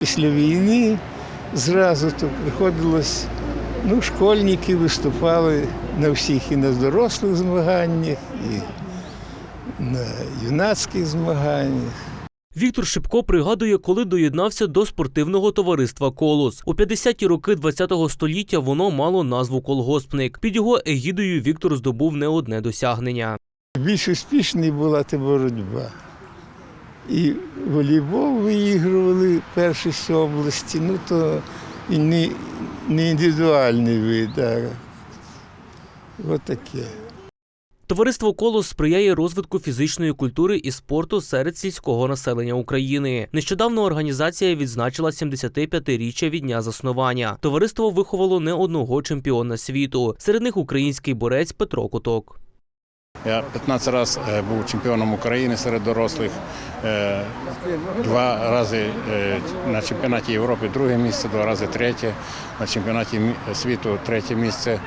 Після війни зразу то приходилось, ну, школьники виступали на всіх і на дорослих змаганнях, і на юнацьких змаганнях. Віктор Шипко пригадує, коли доєднався до спортивного товариства Колос. У 50-ті роки ХХ століття воно мало назву колгоспник. Під його егідою Віктор здобув не одне досягнення. Більш успішною була та боротьба. І волейбол виігрували першість області, ну то і не, не індивідуальний вид, а от таке. Товариство Колос сприяє розвитку фізичної культури і спорту серед сільського населення України. Нещодавно організація відзначила 75-річчя від дня заснування. Товариство виховало не одного чемпіона світу. Серед них український борець Петро Куток. Я 15 разів е, був чемпіоном України серед дорослих, е, два рази е, на чемпіонаті Європи друге місце, два рази третє, на чемпіонаті світу третє місце,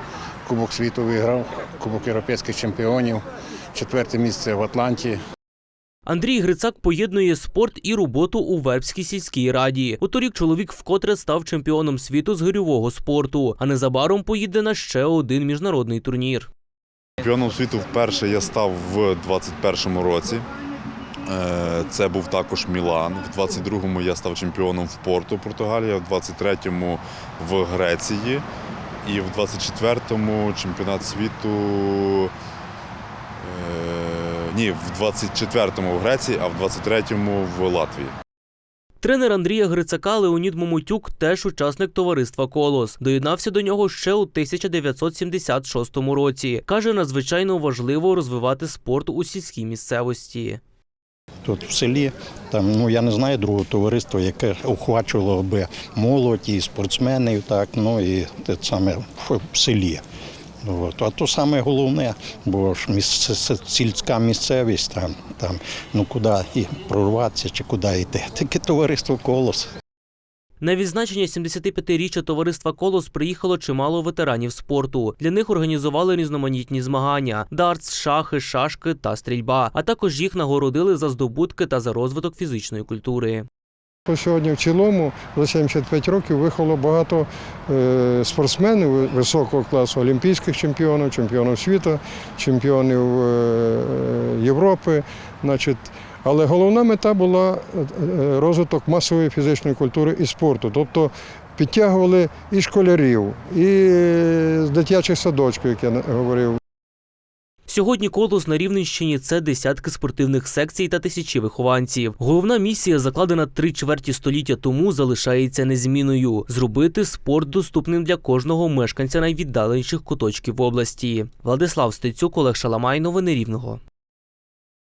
Кубок світу виграв, Кубок європейських чемпіонів, четверте місце в Атланті. Андрій Грицак поєднує спорт і роботу у Вербській сільській раді. У торік чоловік вкотре став чемпіоном світу з гирьового спорту, а незабаром поїде на ще один міжнародний турнір. Чемпіоном світу вперше я став в 21-му році. Е, Це був також Мілан. В 22-му я став чемпіоном в Порту, Португалія, в 23-му в Греції. І в 24-му чемпіонат світу. е, Ні, в 24-му в Греції, а в 23-му в Латвії. Тренер Андрія Грицака Леонід Момутюк теж учасник товариства Колос. Доєднався до нього ще у 1976 році. Каже, надзвичайно важливо розвивати спорт у сільській місцевості. Тут в селі, там, ну я не знаю другого товариства, яке охвачувало би молодь і спортсменів, так, ну і те саме в селі. От. А то саме головне, бо ж місце, сільська місцевість, там, там, ну куди і прорватися чи куди йти. Таке товариство колос. На відзначення 75-річчя товариства Колос приїхало чимало ветеранів спорту. Для них організували різноманітні змагання: дартс, шахи, шашки та стрільба. А також їх нагородили за здобутки та за розвиток фізичної культури. По сьогодні в цілому за 75 років виховало багато е, спортсменів високого класу, олімпійських чемпіонів, чемпіонів світу, чемпіонів е, Європи. Значить, але головна мета була е, розвиток масової фізичної культури і спорту. Тобто підтягували і школярів, і з дитячих садочків, як я говорив, Сьогодні колос на Рівненщині це десятки спортивних секцій та тисячі вихованців. Головна місія, закладена три чверті століття тому, залишається незміною зробити спорт доступним для кожного мешканця найвіддаленіших куточків області. Владислав Стецюк, Олег Шаламай, новини Рівного.